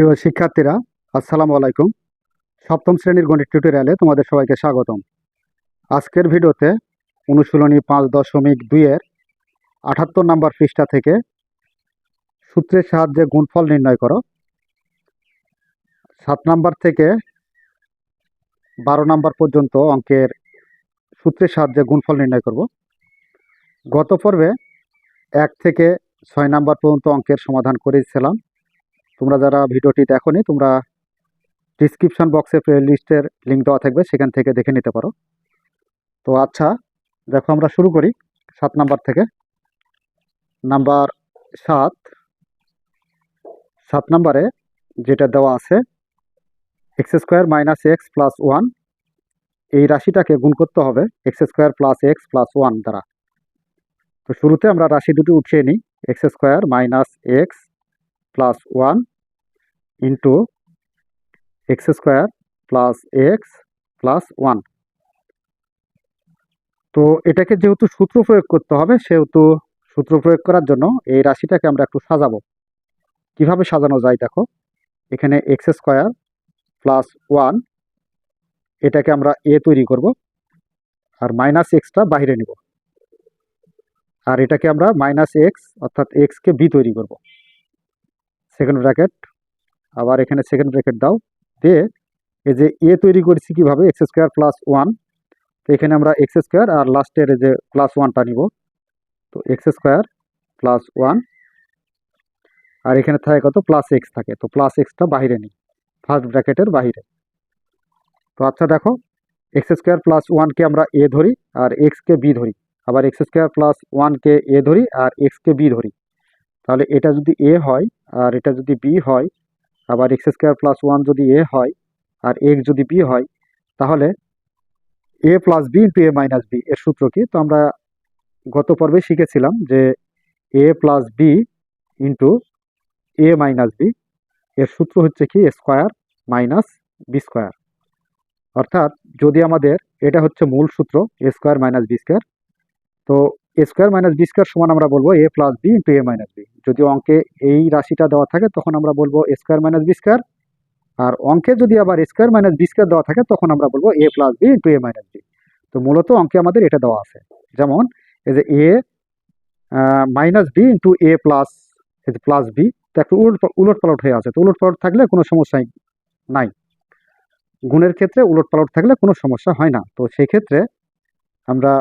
প্রিয় শিক্ষার্থীরা, আসসালামু আলাইকুম। সপ্তম শ্রেণির গণিত টিউটোরিয়ালে তোমাদের সবাইকে স্বাগতম। আজকের ভিডিওতে অনুশীলনী পাঁচ দশমিক দুইয়ের আটাত্তর নাম্বার পৃষ্ঠা থেকে সূত্রের সাহায্যে গুণফল নির্ণয় করো। সাত নাম্বার থেকে বারো নাম্বার পর্যন্ত অঙ্কের সূত্রের সাহায্যে গুণফল নির্ণয় করব। গত পর্বে এক থেকে ছয় নাম্বার পর্যন্ত অঙ্কের সমাধান করেছিলাম। তোমরা যারা ভিডিওটি দেখোনি, তোমরা ডিসক্রিপশন বক্সে প্লে লিস্টের লিঙ্ক দেওয়া থাকবে, সেখান থেকে দেখে নিতে পারো। তো আচ্ছা দেখো আমরা শুরু করি সাত নাম্বার থেকে। নাম্বার সাত। সাত নাম্বারে যেটা দেওয়া আছে X square minus X plus one এই রাশিটাকে গুণ করতে হবে X square plus X plus one দ্বারা। তো শুরুতে আমরা রাশি দুটি উঠিয়ে নিই X square minus X plus one into X square plus X plus one তো এটাকে যেহেতু সূত্র প্রয়োগ করতে হবে, সেহেতু সূত্র প্রয়োগ করার জন্য এই রাশিটাকে আমরা একটু সাজাবো। কীভাবে সাজানো যায় দেখো, এখানে এক্স স্কোয়ার প্লাস ওয়ান এটাকে আমরা এ তৈরি করব, আর মাইনাস এক্সটা বাইরে নিব। আর এটাকে আমরা মাইনাস এক্স অর্থাৎ এক্সকে বি তৈরি করব। সেকেন্ড ব্র্যাকেট আবার এখানে সেকেন্ড ব্র্যাকেট দাও, দিয়ে এই যে এ তৈরি করেছি কীভাবে এক্স স্কোয়ার প্লাস ওয়ান তো এখানে আমরা এক্স স্কোয়ার আর লাস্টের যে প্লাস ওয়ানটা নিব। তো এক্স স্কোয়ার প্লাস ওয়ান আর এখানে থাকে কত? প্লাস এক্স থাকে, তো প্লাস এক্সটা বাহিরে নিই ফার্স্ট ব্র্যাকেটের বাহিরে। তো আচ্ছা দেখো এক্স স্কোয়ার প্লাস ওয়ানকে আমরা এ ধরি, আর এক্সকে বি ধরি। আবার এক্স স্কোয়ার প্লাস ওয়ানকে এ ধরি, আর এক্সকে বি ধরি। তাহলে এটা যদি এ হয় আর এটা যদি বি হয়, আবার এক্স স্কোয়ার প্লাস ওয়ান যদি এ হয়, আর এক্স যদি বি হয়, তাহলে A plus B into A minus B এর সূত্র কি? তো আমরা গত পর্বে শিখেছিলাম যে A plus B into A minus B এর সূত্র হচ্ছে কি? স্কোয়ার মাইনাস বি স্কোয়ার অর্থাৎ যদি আমাদের এটা হচ্ছে মূল সূত্র A square minus B square তো A square minus B square সমান আমরা বলব A plus B into A minus B যদি অঙ্কে এই রাশিটা দেওয়া থাকে, তখন আমরা বলব A square minus B square আর অঙ্কে যদি আবার স্কোয়ার মাইনাস বি স্কোয়ার দেওয়া থাকে, তখন আমরা বলব A plus B into A minus B তো মূলত অঙ্কে আমাদের এটা দেওয়া আছে। যেমন, এই যে A minus B into A plus এই যে প্লাস বি তো একটু উলট উলট পালট হয়ে আছে। তো উলট পালট থাকলে কোনো সমস্যাই নাই। গুণের ক্ষেত্রে উলট পালট থাকলে কোনো সমস্যা হয় না। তো সেই ক্ষেত্রে আমরা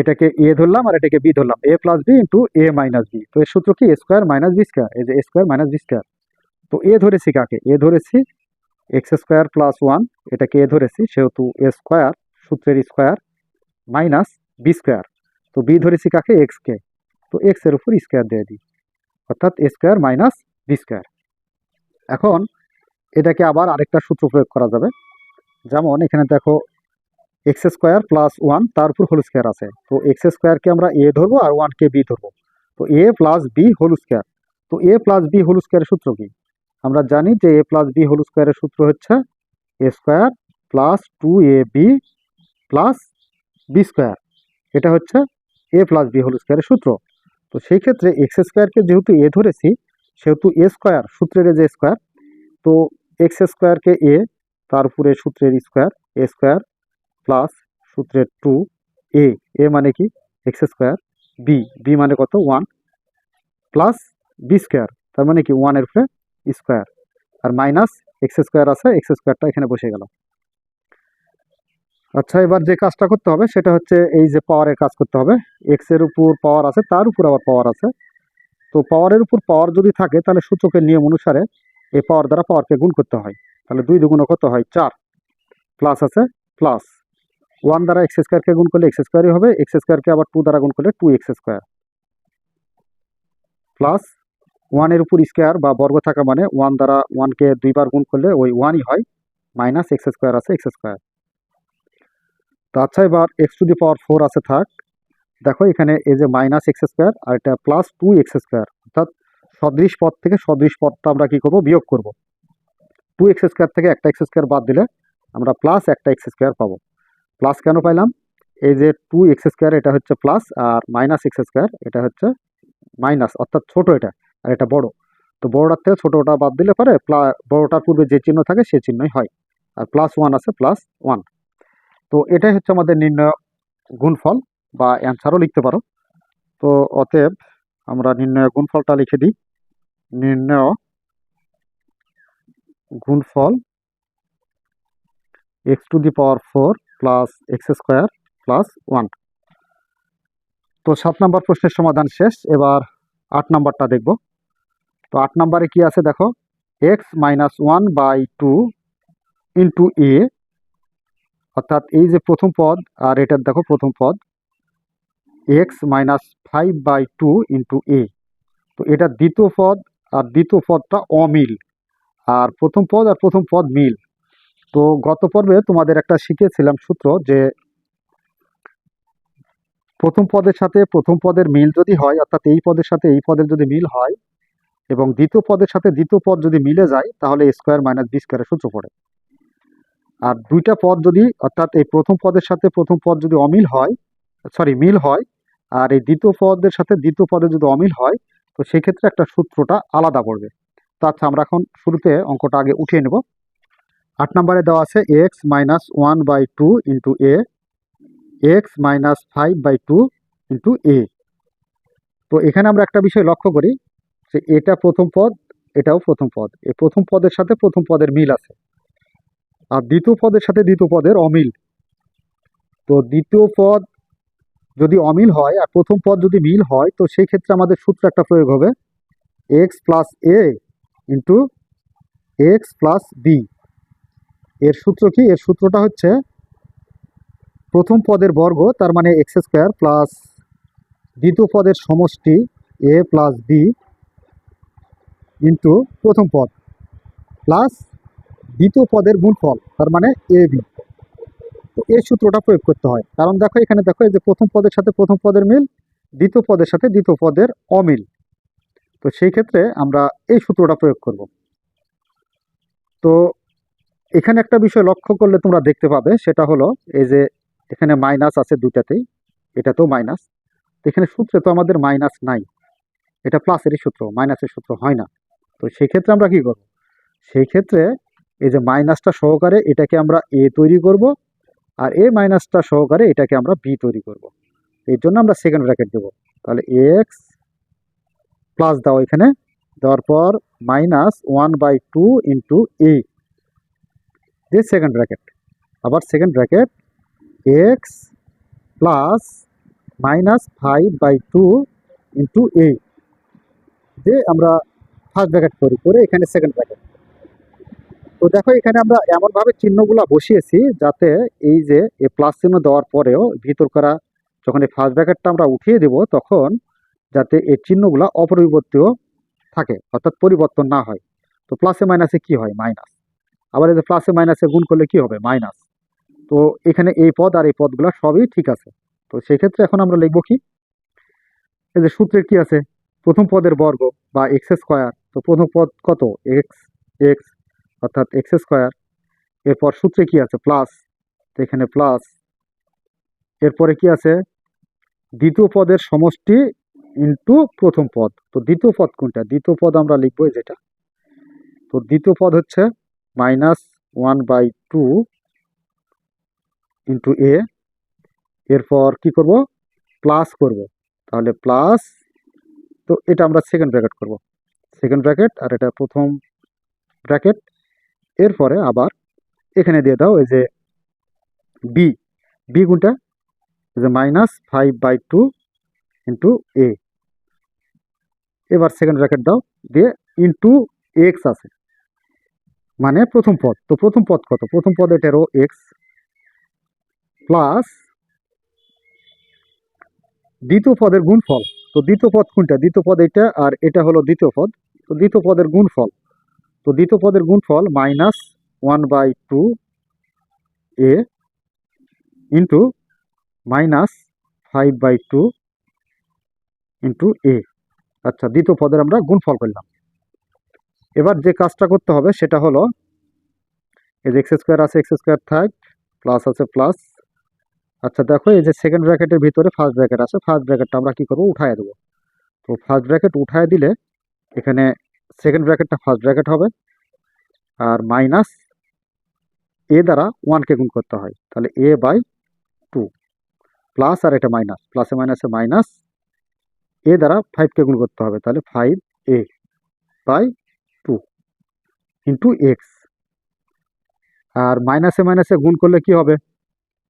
এটাকে এ ধরলাম আর এটাকে বি ধরলাম। A plus B into A minus B তো এর সূত্র কি? A square minus B square এই যে A square minus B square তো এ ধরেছি কাকে? এ ধরেছি এক্স স্কোয়ার প্লাস ওয়ান এটাকে এ ধরেছি, সেহেতু এ স্কোয়ার সূত্রের স্কোয়ার মাইনাস বি স্কোয়ার তো বি ধরেছি কাকে? এক্সকে তো এক্সের উপর স্কোয়ার দিয়ে দিই। অর্থাৎ A square minus B square এখন এটাকে আবার আরেকটা সূত্র প্রয়োগ করা যাবে। যেমন এখানে দেখো এক্স স্কোয়ার প্লাস ওয়ান তার উপর হোল স্কোয়ার আছে। তো এক্স স্কোয়ারকে আমরা এ ধরবো আর ওয়ানকে বি ধরবো। তো A plus B whole square. তো এ প্লাস বি হোল স্কোয়ারের সূত্র কি? আমরা জানি যে এ প্লাস বি হোল স্কোয়ারের সূত্র হচ্ছে A square plus two A B plus B square. এটা হচ্ছে এ প্লাস বি হোল স্কোয়ারের সূত্র। তো সেই ক্ষেত্রে এক্স স্কোয়ারকে যেহেতু এ ধরেছি, সেহেতু এ স্কোয়ার, সূত্রের যে স্কোয়ার, তো এক্স স্কোয়ারকে এ তার উপরে সূত্রের স্কোয়ার, এ স্কোয়ার প্লাস সূত্রের টু এ এ মানে কি? এক্স স্কোয়ার বি বি মানে কত? ওয়ান প্লাস বি স্কোয়ার তার মানে কি? ওয়ানের উপরে স্কোয়ার আর মাইনাস এক্স স্কোয়ার আছে এক্স স্কোয়ারটা এখানে বসে গেল। আচ্ছা এবার যে কাজটা করতে হবে, সেটা হচ্ছে এই যে পাওয়ারের কাজ করতে হবে। এক্সের উপর পাওয়ার আছে, তার উপর আবার পাওয়ার আছে। তো পাওয়ারের উপর পাওয়ার যদি থাকে, তাহলে সূচকের নিয়ম অনুসারে এই পাওয়ার দ্বারা পাওয়ারকে গুণ করতে হয়। তাহলে দুই দুগুণ কত হয়? চার প্লাস আছে প্লাস ওয়ান দ্বারা এক্স স্কোয়ারকে গুণ করলে এক্স স্কোয়ারই হবে, এক্স স্কোয়ারকে আবার টু দ্বারা গুণ করলে টু এক্স স্কোয়ার। প্লাস ওয়ানের উপর স্কোয়ার বা বর্গ থাকা মানে ওয়ান দ্বারা ওয়ানকে দুইবার গুণ করলে ওই ওয়ানই হয়, মাইনাস এক্স স্কোয়ার আছে এক্স স্কোয়ার। তো আচ্ছা এবার X to the power four আছে, থাক। দেখো, এখানে এই যে মাইনাস এক্স স্কোয়ার আর এটা প্লাস টু এক্স স্কোয়ার, অর্থাৎ সদৃশ পদ থেকে সদৃশ পদটা আমরা কী করব? বিয়োগ করব। টু এক্স স্কোয়ার থেকে একটা এক্স স্কোয়ার বাদ দিলে আমরা প্লাস একটা এক্স স্কোয়ার পাবো। প্লাস কেন পাইলাম? এই যে টু এক্স স্কোয়ার এটা হচ্ছে প্লাস আর মাইনাস এক্স স্কোয়ার এটা হচ্ছে মাইনাস অর্থাৎ ছোট এটা, আর এটা বড়। তো বড়টার থেকে ছোটোটা বাদ দিলে পরে বড়টার পূর্বে যে চিহ্ন থাকে সেই চিহ্নই হয়। আর প্লাস ওয়ান আছে প্লাস ওয়ান তো এটাই হচ্ছে আমাদের নির্ণয় গুণফল বা অ্যান্সারও লিখতে পারো। তো অতএব আমরা নির্ণয় গুণফলটা লিখে দিই। নির্ণয় গুণফল X to the power four plus X square plus one. তো সাত নম্বর প্রশ্নের সমাধান শেষ। এবার আট নাম্বারটা দেখব। তো আট নাম্বারে কি আছে দেখো? X minus one by two into A. অর্থাৎ এই যে প্রথম পদ আর এটার দেখো প্রথম পদ। X minus five by two into A. তো এটা দ্বিতীয় পদ আর দ্বিতীয় পদটা অমিল। আর প্রথম পদ আর প্রথম পদ মিল। তো গত পর্বে তোমাদের একটা শিখেছিলাম সূত্র যে প্রথম পদের সাথে প্রথম পদের মিল যদি হয়, অর্থাৎ এই পদের সাথে এই পদের যদি মিল হয় এবং দ্বিতীয় পদের সাথে দ্বিতীয় পদ যদি মিলে যায়, তাহলে স্কোয়ার মাইনাস বি স্কোয়ারের সূত্র পড়ে। আর দুইটা পদ যদি, অর্থাৎ এই প্রথম পদের সাথে প্রথম পদ যদি অমিল হয় সরি মিল হয়, আর এই দ্বিতীয় পদের সাথে দ্বিতীয় পদে যদি অমিল হয়, তো সেক্ষেত্রে একটা সূত্রটা আলাদা পড়বে। তো আচ্ছা আমরা এখন শুরুতে অঙ্কটা আগে উঠিয়ে নেব। আট নম্বরে দেওয়া আছে X minus one by two into A X minus five by two into A তো এখানে আমরা একটা বিষয় লক্ষ্য করি যে এটা প্রথম পদ, এটাও প্রথম পদ। এই প্রথম পদের সাথে প্রথম পদের মিল আছে। আর দ্বিতীয় পদের সাথে দ্বিতীয় পদের অমিল। তো দ্বিতীয় পদ যদি অমিল হয় আর প্রথম পদ যদি মিল হয়, তো সেই ক্ষেত্রে আমাদের সূত্র একটা প্রয়োগ হবে। X plus A into X plus B এর সূত্র কি? এর সূত্রটা হচ্ছে প্রথম পদের বর্গ, তার মানে এক্স স্কোয়ার প্লাস দ্বিতীয় পদের সমষ্টি এ প্লাস বি ইন্টু প্রথম পদ প্লাস দ্বিতীয় পদের গুণফল, তার মানে এ বি তো এই সূত্রটা প্রয়োগ করতে হয়। কারণ দেখো এখানে দেখো এই যে প্রথম পদের সাথে প্রথম পদের মিল, দ্বিতীয় পদের সাথে দ্বিতীয় পদের অমিল। তো সেই ক্ষেত্রে আমরা এই সূত্রটা প্রয়োগ করব। তো এখানে একটা বিষয় লক্ষ্য করলে তোমরা দেখতে পাবে, সেটা হলো এই যে এখানে মাইনাস আছে দুটাতেই এটাতেও মাইনাস এখানে সূত্রে তো আমাদের মাইনাস নাই, এটা প্লাসেরই সূত্র মাইনাসের সূত্র হয় না। তো সেই ক্ষেত্রে আমরা কি করব? সেই ক্ষেত্রে এই যে মাইনাসটা সহকারে এটাকে আমরা এ তৈরি করব, আর এ মাইনাসটা সহকারে এটাকে আমরা বি তৈরি করব। এর জন্য আমরা সেকেন্ড ব্র্যাকেট দেব। তাহলে এক্স প্লাস দাও এখানে, দেওয়ার পর minus one by two into A দিয়ে সেকেন্ড ব্র্যাকেট আবার second bracket X plus minus five by two into A দিয়ে আমরা ফার্স্ট ব্র্যাকেট করি, করে এখানে সেকেন্ড ব্র্যাকেট তো দেখো এখানে আমরা এমনভাবে চিহ্নগুলো বসিয়েছি যাতে এই যে এ প্লাস চিহ্ন দেওয়ার পরেও ভিতর করা যখন এই ফার্স্ট ব্র্যাকেটটা আমরা উঠিয়ে দেব, তখন যাতে এই চিহ্নগুলো অপরিবর্তিত থাকে, অর্থাৎ পরিবর্তন না হয়। তো প্লাসে মাইনাসে কি হয়? মাইনাস আবার যে প্লাসে মাইনাসে গুণ করলে কি হবে? মাইনাস তো এখানে এই পদ আর এই পদগুলো সবই ঠিক আছে। তো সেক্ষেত্রে এখন আমরা লিখব কি? এই যে সূত্রের কি আছে? প্রথম পদের বর্গ বা এক্স স্কোয়ার তো প্রথম পদ কত? এক্স এক্স অর্থাৎ এক্স স্কোয়ার এরপর সূত্রে কি আছে? প্লাস তো এখানে প্লাস এরপরে কি আছে? দ্বিতীয় পদের সমষ্টি ইন্টু প্রথম পদ। তো দ্বিতীয় পদ কোনটা? দ্বিতীয় পদ আমরা লিখব যেটা। তো দ্বিতীয় পদ হচ্ছে minus one by two into A এরপর কি করব? প্লাস করব। তাহলে প্লাস তো এটা আমরা সেকেন্ড ব্র্যাকেট করব। সেকেন্ড ব্র্যাকেট আর এটা প্রথম ব্র্যাকেট এরপরে আবার এখানে দিয়ে দাও এই যে বি বি এই যে minus five by two into A এবার সেকেন্ড ব্র্যাকেট দাও। দিয়ে ইন্টু এক্স আছে। মানে প্রথম পদ। তো প্রথম পদ কত? প্রথম পদ এটারও এক্স প্লাস দ্বিতীয় পদের গুণফল। তো দ্বিতীয় পদ কোনটা? দ্বিতীয় পদ এটা আর এটা হলো দ্বিতীয় পদ। তো দ্বিতীয় পদের গুণফল। তো দ্বিতীয় পদের গুণফল minus one by two A into minus five by two into A আচ্ছা দ্বিতীয় পদের আমরা গুণফল করলাম। এবার যে কাজটা করতে হবে সেটা হলো এই যে এক্স স্কোয়ার আছে এক্স স্কোয়ার থাক প্লাস আছে প্লাস আচ্ছা দেখো এই যে সেকেন্ড ব্র্যাকেটের ভিতরে ফার্স্ট ব্র্যাকেট আছে ফার্স্ট ব্র্যাকেটটা আমরা কি করব? উঠায় দেবো। তো ফার্স্ট ব্র্যাকেট উঠায় দিলে এখানে সেকেন্ড ব্র্যাকেটটা ফার্স্ট ব্র্যাকেট হবে, আর মাইনাস এ দ্বারা ওয়ানকে গুণ করতে হয়। তাহলে এ বাই টু প্লাস আর এটা মাইনাস প্লাসে মাইনাসে মাইনাস এ দ্বারা ফাইভকে গুণ করতে হবে। তাহলে five A by two into X আর মাইনাসে মাইনাসে গুণ করলে কি হবে?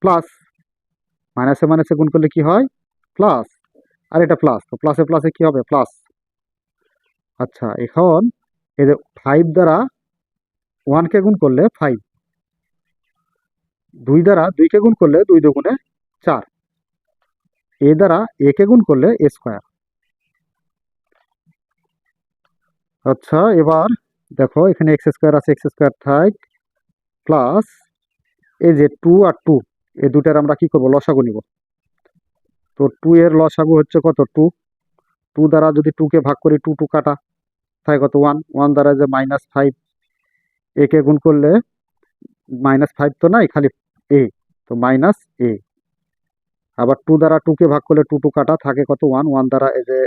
প্লাস মাইনাসে মাইনাসে গুণ করলে কি হয়? প্লাস আর এটা প্লাস তো প্লাসে প্লাসে কি হবে? প্লাস আচ্ছা এখন যে ফাইভ দ্বারা ওয়ানকে গুণ করলে ফাইভ দুই দ্বারা দুইকে গুণ করলে দুই দুগুণে চার। এ দ্বারা একে গুণ করলে এ স্কোয়ার আচ্ছা এবার দেখো, এখানে এক্স স্কোয়ার আছে এক্স স্কোয়ার থাক প্লাস এই যে টু আর টু এই দুটার আমরা কি করব? লসাগু নিব। তো টু এর লসাগু হচ্ছে কত? টু টু দ্বারা যদি টুকে ভাগ করি টু টু কাটা তাই কত? ওয়ান ওয়ান দ্বারা যে মাইনাস ফাইভ একে গুণ করলে মাইনাস ফাইভ তো নাই, খালি এ তো মাইনাস এ আবার টু দ্বারা টুকে ভাগ করলে টু টু কাটা, থাকে কত? ওয়ান ওয়ান দ্বারা এই যে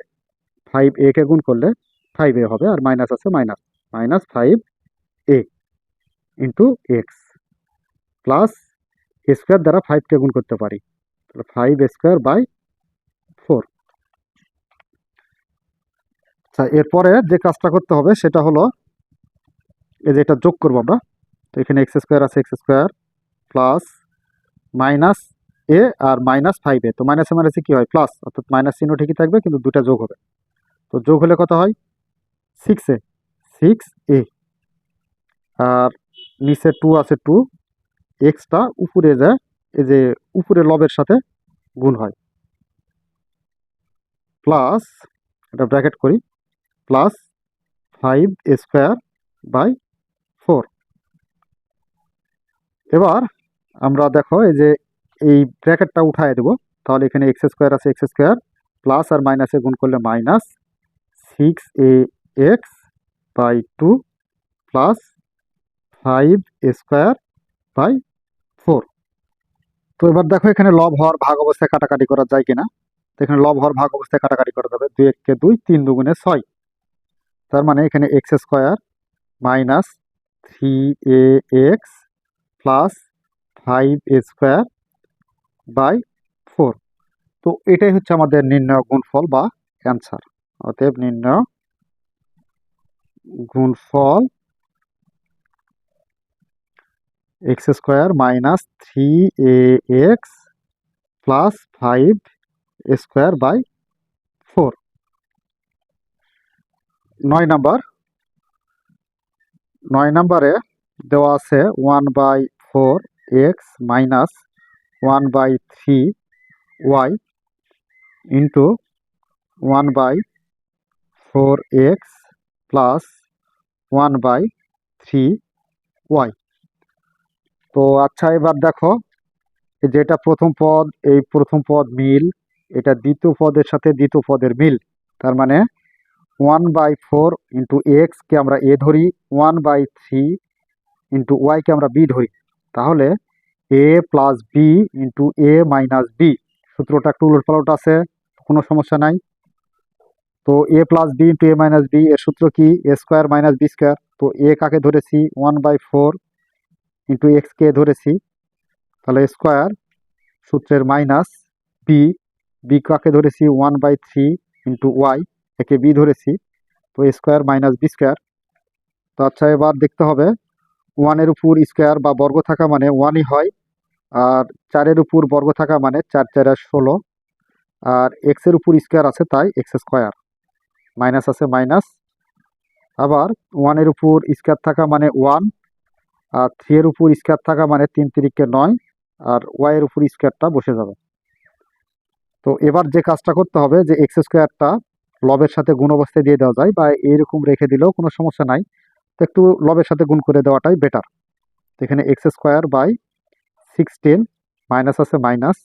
ফাইভ এ কে গুণ করলে ফাইভ এ হবে, আর মাইনাস আছে minus minus five A into X plus square দ্বারা ফাইভকে গুণ করতে পারি। তাহলে ফাইভ স্কোয়ার বাই ফোর আচ্ছা এরপরে যে কাজটা করতে হবে, সেটা হলো এই যে এটা যোগ করব আমরা। তো এখানে এক্স স্কোয়ার আছে X square plus minus A R minus five এ তো মাইনাসে মাইনাসে কী হয়? প্লাস অর্থাৎ মাইনাস চিহ্ন ঠিকই থাকবে, কিন্তু দুটা যোগ হবে। তো যোগ হলে কত হয়? সিক্স এ সিক্স এ আর নিচে টু আছে টু এক্সটা উপরে যায় এই যে উপরে লবের সাথে গুণ হয়। প্লাস এটা ব্র্যাকেট করি plus five square by four এবার আমরা দেখো, এই যে এই ব্র্যাকেটটা উঠায় দেবো, তাহলে এখানে এক্স স্কোয়ার আছে এক্স স্কোয়ার প্লাস আর মাইনাসে গুণ করলে minus six A X by two plus five square by four তো এবার দেখো এখানে লব হওয়ার ভাগ অবস্থায় কাটাকাটি করা যায় কিনা। তো এখানে লব হওয়ার ভাগ অবস্থায় কাটাকাটি করা যাবে দুই এককে দুই তিন দুগুণে ছয়। তার মানে এখানে X square minus three A X plus five square by four তো এটাই হচ্ছে আমাদের নির্ণয় গুণফল বা অ্যান্সার অতএব নির্ণয় গুণফল X square minus three A X plus five square by four নয় নাম্বার নয় নাম্বারে দেওয়া আছে one by four X minus one by three Y into one by four X plus one by three Y তো আচ্ছা এবার দেখো যেটা প্রথম পদ, এই প্রথম পদ মিল, এটা দ্বিতীয় পদের সাথে দ্বিতীয় পদের মিল। তার মানে ওয়ান বাই ফোর ইন্টু এক্সকে আমরা এ ধরি ওয়ান বাই থ্রি ইন্টু ওয়াইকে আমরা বি ধরি। তাহলে A plus B into A minus B সূত্রটা একটু উলটপালট আছে, কোনো সমস্যা নাই। তো A plus B into A minus B এর সূত্র কি? A square minus B square তো এ কাকে ধরেছি? ওয়ান বাই ফোর ইন্টু এক্সকে ধরেছি। তাহলে স্কোয়ার সূত্রের মাইনাস বি বি কাকে ধরেছি? One by three into Y একে বি ধরেছি। তো স্কোয়ার মাইনাস বি স্কোয়ার তো আচ্ছা এবার দেখতে হবে। ওয়ানের উপর স্কোয়ার বা বর্গ থাকা মানে ওয়ানই হয়, আর চারের উপর বর্গ থাকা মানে চার চার ষোলো। আর এক্সের উপর স্কোয়ার আছে, তাই এক্স স্কোয়ার মাইনাস আছে মাইনাস। আবার ওয়ানের উপর স্কোয়ার থাকা মানে ওয়ান আর থ্রি এর উপর স্কোয়ার থাকা মানে তিন তিরিকে নয়, আর ওয়াই এর উপর স্কোয়ারটা বসে যাবে। তো এবার যে কাজটা করতে হবে, যে এক্স স্কোয়ারটা লবের সাথে গুণ অবস্থায় দিয়ে দেওয়া যায়, বা এইরকম রেখে দিলেও কোনো সমস্যা নাই। তো একটু লবের সাথে গুণ করে দেওয়াটাই বেটার তো এখানে X square by sixteen minus আছে মাইনাস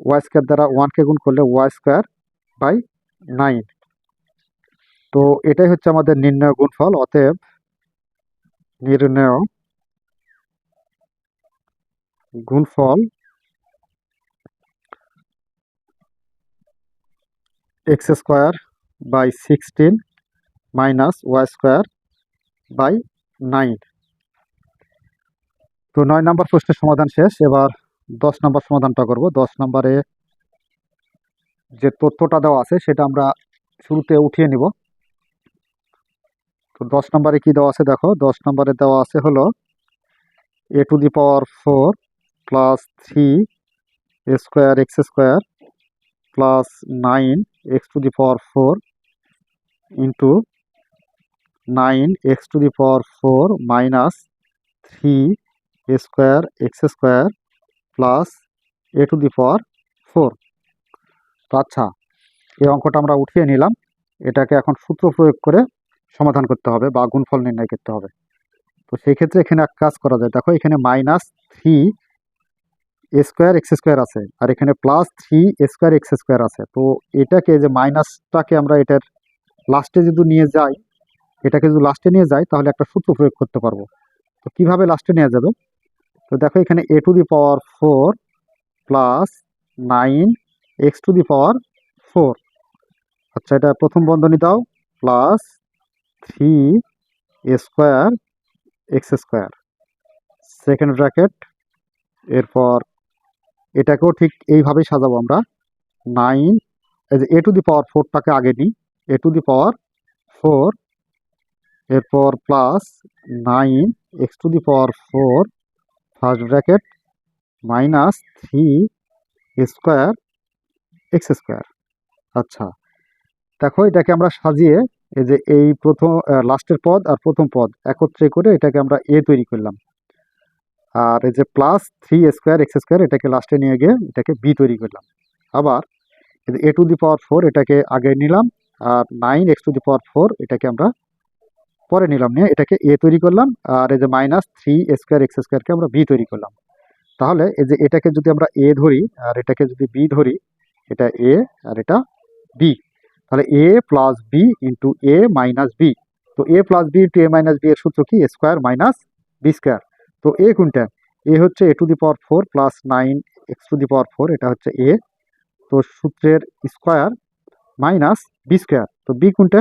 ওয়াই স্কোয়ার দ্বারা ওয়ানকে গুণ করলে ওয়াই স্কোয়ার বাই নাইন তো এটাই হচ্ছে আমাদের নির্ণয় গুণফল, অতএব নির্ণয় গুণফল X square by sixteen minus Y square by nine. তো নয় নম্বর প্রশ্নের সমাধান শেষ, এবার দশ নম্বর সমাধানটা করব। দশ নম্বরে যে তথ্যটা দেওয়া আছে, সেটা আমরা শুরুতে উঠিয়ে নিব। তো দশ নম্বরে কি দেওয়া আছে দেখো? দশ নম্বরে দেওয়া আছে হলো A to the power four plus three square X square plus nine X to the power four into nine X to the power four minus three square X square plus A to the power four তো আচ্ছা এই অঙ্কটা আমরা উঠিয়ে নিলাম। এটাকে এখন সূত্র প্রয়োগ করে সমাধান করতে হবে বা গুণফল নির্ণয় করতে হবে। তো সেই ক্ষেত্রে এখানে এক কাজ করা যায়। দেখো এখানে minus three A square X square আছে আর এখানে plus three A square X square আছে। তো এটাকে যে মাইনাসটাকে আমরা এটার লাস্টে যদি নিয়ে যাই, এটাকে যদি লাস্টে নিয়ে যাই, তাহলে একটা সূত্র প্রয়োগ করতে পারব। তো কীভাবে লাস্টে নেওয়া যাবে? তো দেখো এখানে A to the power four plus nine X to the power four আচ্ছা এটা প্রথম বন্ধনী দাও plus three square X square second bracket এরপর এটাকেও ঠিক এইভাবেই সাজাবো আমরা নাইন এ টু দি পাওয়ার ফোরটাকে আগে নিই A to the power four এরপর plus nine X to the power four first bracket minus three square X square আচ্ছা দেখো এটাকে আমরা সাজিয়ে এই যে এই প্রথম লাস্টের পদ আর প্রথম পদ একত্রে করে এটাকে আমরা এ তৈরি করলাম। আর এই যে plus three square X square এটাকে লাস্টে নিয়ে গিয়ে এটাকে বি তৈরি করলাম। আবার এ টু দি পাওয়ার ফোর এটাকে আগে নিলাম আর nine X to the power four এটাকে আমরা পরে নিলাম নিয়ে এটাকে এ তৈরি করলাম আর এই যে মাইনাস থ্রি স্কোয়ার এক্স স্কোয়ারকে আমরা বি তৈরি করলাম। তাহলে এই যে এটাকে যদি আমরা এ ধরি আর এটাকে যদি বি ধরি, এটা এ আর এটা বি তাহলে A plus B into A minus B তো A plus B into A minus B এর সূত্র কি? স্কোয়ার মাইনাস বি স্কোয়ার তো এ কোনটা? এ হচ্ছে A to the power four plus nine X to the power four এটা হচ্ছে এ তো সূত্রের স্কোয়ার মাইনাস বি স্কোয়ার তো বি কোনটা?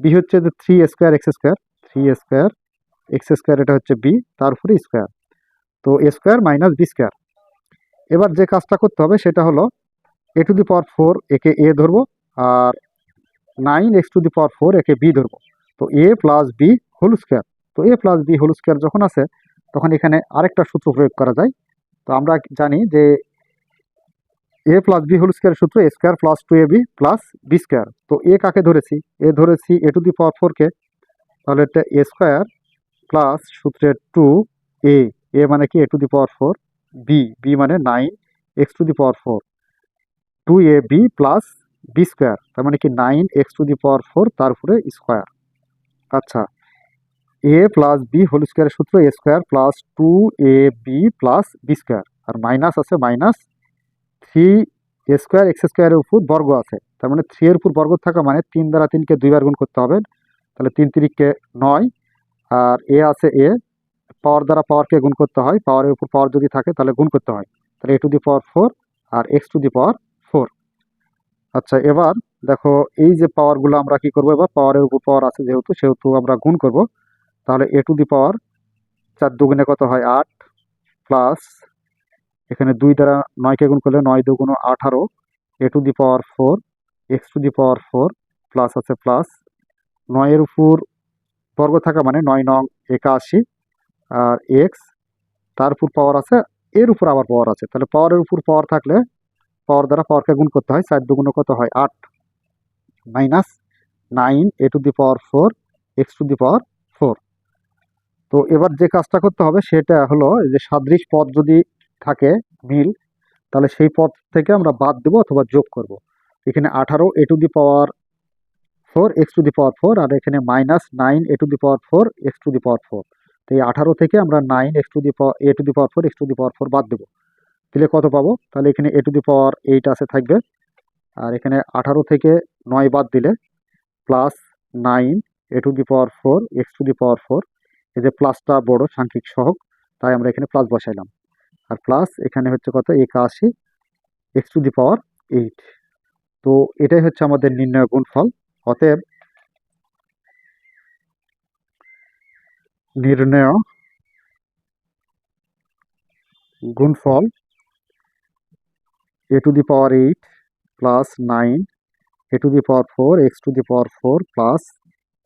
বি হচ্ছে যে three square X square three square X square এটা হচ্ছে বি তার উপরে স্কোয়ার তো A square minus B square এবার যে কাজটা করতে হবে, সেটা হলো এ টু দি পাওয়ার ফোর একে এ ধরবো। আর nine x to the power four একে বি ধরবো। তো a plus b whole square তো a plus b whole square যখন আছে, তখন এখানে আরেকটা সূত্র প্রয়োগ করা যায়। তো আমরা জানি যে a plus b whole square সূত্র a square plus two a b plus b square তো এ কাকে ধরেছি? এ ধরেছি এ টু দি পাওয়ার ফোরকে তাহলে এটা এ স্কোয়ার প্লাস সূত্রের টু এ এ মানে কি? A to the power four b b মানে nine x to the power four two a b plus b square তার মানে কি nine x to the power four তারপরে স্কোয়ার আচ্ছা এ প্লাস বি হোল স্কোয়ারের সূত্র a square plus two a b plus b square R minus আছে minus three a square x স্কোয়ারের উপর বর্গ আছে। তার মানে থ্রি এর উপর বর্গ থাকা মানে তিন দ্বারা তিনকে দুইবার গুণ করতে হবে। তাহলে তিন তিরিককে নয়, আর এ আছে এ পাওয়ার দ্বারা পাওয়ারকে গুণ করতে হয়। পাওয়ারের উপর পাওয়ার যদি থাকে, তাহলে গুণ করতে হয়। তাহলে a to the power four R x to the power আচ্ছা এবার দেখো এই যে পাওয়ারগুলো আমরা কি করব? এবার পাওয়ারের উপর পাওয়ার আছে যেহেতু, সেহেতু আমরা গুণ করব। তাহলে এ টু দি পাওয়ার চার দুগুণে কত হয়? আট প্লাস এখানে দুই দ্বারা নয়কে গুণ করলে নয় দুগুণ আঠারো। A to the power four x to the power four plus আছে প্লাস নয়ের উপর বর্গ থাকা মানে নয় নং একাশি, আর এক্স তার উপর পাওয়ার আছে, এর উপর আবার পাওয়ার আছে। তাহলে পাওয়ারের উপর পাওয়ার থাকলে পাওয়ার দ্বারা পাওয়ারকে গুণ করতে হয়, চার দুগুণ কত হয়? আট। Minus nine, a to the power four, x to the power four. তো এবার যে কাজটা করতে হবে, সেটা হলো যে সাদৃশ পদ যদি থাকে মিল, তাহলে সেই পদ থেকে আমরা বাদ দেবো অথবা যোগ করব। এখানে আঠারো, a to the power four, x to the power four, আর এখানে minus nine, a to the power four, x to the power four. তো এই আঠারো থেকে আমরা nine, x to the power, a to the power four, x to the power four বাদ দেবো। তাহলে কত পাবো? তাহলে এখানে এ টু দি পাওয়ার এইট আছে, থাকবে। আর এখানে আঠারো থেকে নয় বাদ দিলে plus nine a to the power four x to the power four এই যে প্লাসটা বড়, সাংখ্যিক সহগ, তাই আমরা এখানে প্লাস বসাইলাম। আর প্লাস এখানে হচ্ছে কত? একাশি x to the power eight তো এটাই হচ্ছে আমাদের নির্ণয় গুণফল। অতএব নির্ণয় গুণফল a to the power eight plus nine a to the power four x to the power four plus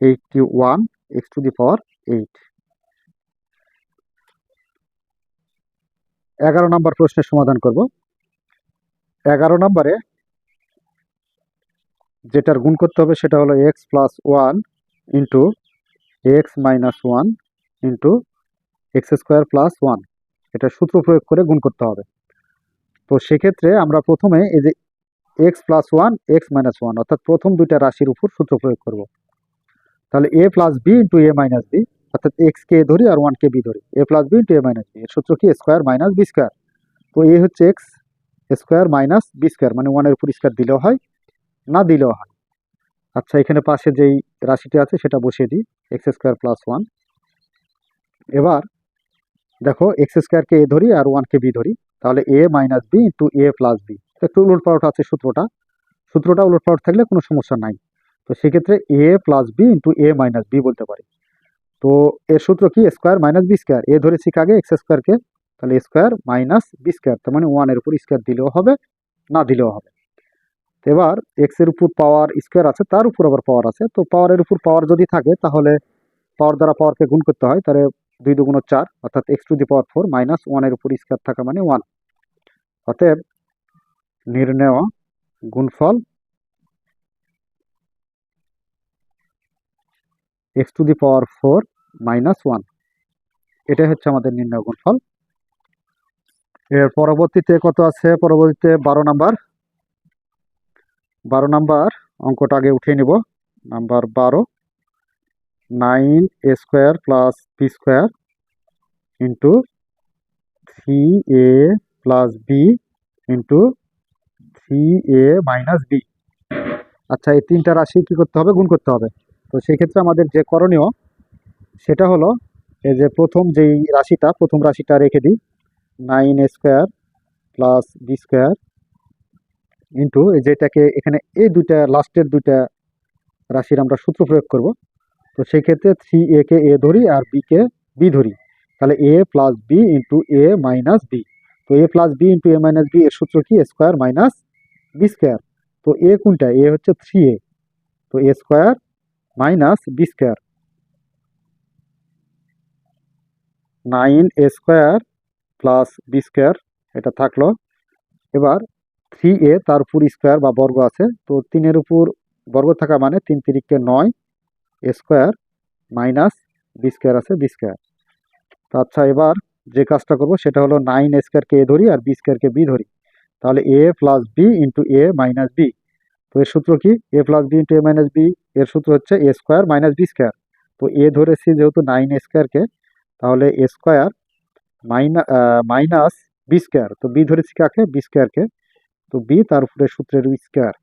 eighty one x to the power eight এগারো নম্বর প্রশ্নের সমাধান করব। এগারো নম্বরে যেটার গুণ করতে হবে সেটা হলো x plus one into x minus one into x square plus one এটা সূত্র প্রয়োগ করে গুণ করতে হবে। তো সেক্ষেত্রে আমরা প্রথমে এই যে x plus one x minus one অর্থাৎ প্রথম দুইটা রাশির উপর সূত্র প্রয়োগ করব। তাহলে a plus b into a minus b অর্থাৎ এক্স কে ধরি আর ওয়ান কে বি ধরি। A plus b into a minus b এর সূত্র কি? স্কোয়ার মাইনাস বি স্কোয়ার তো এ হচ্ছে x square minus b square মানে ওয়ানের উপর স্কোয়ার দিলেও হয়, না দিলেও হয়। আচ্ছা এখানে পাশে যেই রাশিটি আছে, সেটা বসিয়ে দিই। এক্স স্কোয়ার প্লাস ওয়ান এবার দেখো এক্স স্কোয়ারকে এ ধরি আর ওয়ানকে বি ধরি। তাহলে a minus b into a plus b একটু উলটপালট আছে সূত্রটা। সূত্রটা উলট পালট থাকলে কোনো সমস্যা নাই। তো সেক্ষেত্রে a plus b into a minus b বলতে পারি। তো এর সূত্র কি? Square minus b square a ধরেছি আগে এক্স স্কোয়ারকে তাহলে স্কোয়ার মাইনাস বি স্কোয়ার তার মানে ওয়ানের উপর স্কোয়ার দিলেও হবে, না দিলেও হবে। এবার এক্সের উপর পাওয়ার স্কোয়ার আছে, তার উপর আবার পাওয়ার আছে। তো পাওয়ারের উপর পাওয়ার যদি থাকে, তাহলে পাওয়ার দ্বারা পাওয়ারকে গুণ করতে হয়, তাহলে দুই দুগুণ চার, অর্থাৎ x to the power four minus ওয়ানের উপর স্কোয়ার থাকা মানে ওয়ান অতএব নির্ণেয় গুণফল x to the power four minus one এটাই হচ্ছে আমাদের নির্ণয় গুণফল। এর পরবর্তীতে কত আছে? পরবর্তীতে বারো নাম্বার। বারো নাম্বার অঙ্কটা আগে উঠিয়ে নিব। নাম্বার বারো। Nine a square plus b square into three a plus b into three a minus b আচ্ছা এই তিনটা রাশি কী করতে হবে? গুণ করতে হবে। তো সেই ক্ষেত্রে আমাদের যে করণীয়, সেটা হলো এই যে প্রথম যেই রাশিটা, প্রথম রাশিটা রেখে দিই nine square plus b square into যেটাকে এখানে এই দুইটা লাস্টের দুইটা রাশির আমরা সূত্র প্রয়োগ করব। তো সেই ক্ষেত্রে থ্রি এ কে এ ধরি আর বি কে বি ধরি। তাহলে a plus b into a minus b তো a plus b into a minus b এর সূত্র কি? স্কোয়ার মাইনাস বি স্কোয়ার তো এ কোনটা? এ হচ্ছে থ্রি এ তো a square minus b square nine a square plus b square এটা থাকল। এবার থ্রি এ তার উপর স্কোয়ার বা বর্গ আছে। তো তিনের উপর বর্গ থাকা মানে তিন তিরিককে নয় a square minus b square আছে বি স্কোয়ার তো আচ্ছা এবার যে কাজটা করব সেটা হলো নাইন স্কোয়ারকে এ ধরি আর বি স্কোয়ারকে বি ধরি। তাহলে a plus b into a minus b তো এর সূত্র কি? A plus b into a minus b এর সূত্র হচ্ছে a square minus b square তো এ ধরেছি যেহেতু নাইন স্কোয়ারকে তাহলে a square minus minus b square তো বি ধরেছি কাকে? বি স্কোয়ারকে তো বি তার উপরে সূত্রের স্কোয়ার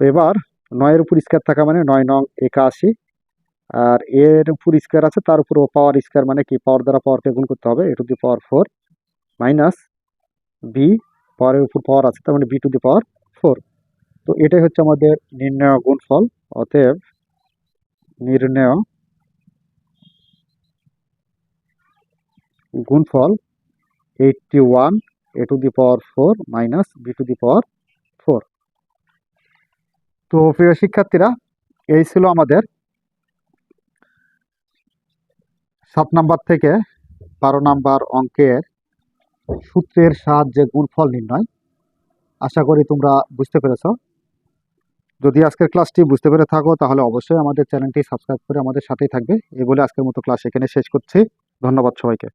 তো এবার নয়ের উপর স্কোয়ার থাকা মানে নয় নং একাশি। আর এর উপর স্কোয়ার আছে, তার উপর পাওয়ার স্কোয়ার মানে কি? পাওয়ার দ্বারা পাওয়ারকে গুণ করতে হবে a to the power four minus b পাওয়ারের উপর পাওয়ার আছে, তার মানে b to the power four তো এটাই হচ্ছে আমাদের নির্ণয় গুণফল, অতএব নির্ণয় গুণফল eighty one a to the power four minus b to the power four তো প্রিয় শিক্ষার্থীরা, এই ছিল আমাদের সাত নাম্বার থেকে বারো নাম্বার অঙ্কের সূত্রের সাহায্যে গুণফল নির্ণয়। আশা করি তোমরা বুঝতে পেরেছ। যদি আজকের ক্লাসটি বুঝতে পেরে থাকো, তাহলে অবশ্যই আমাদের চ্যানেলটি সাবস্ক্রাইব করে আমাদের সাথেই থাকবে। এই বলে আজকের মতো ক্লাস এখানে শেষ করছি। ধন্যবাদ সবাইকে।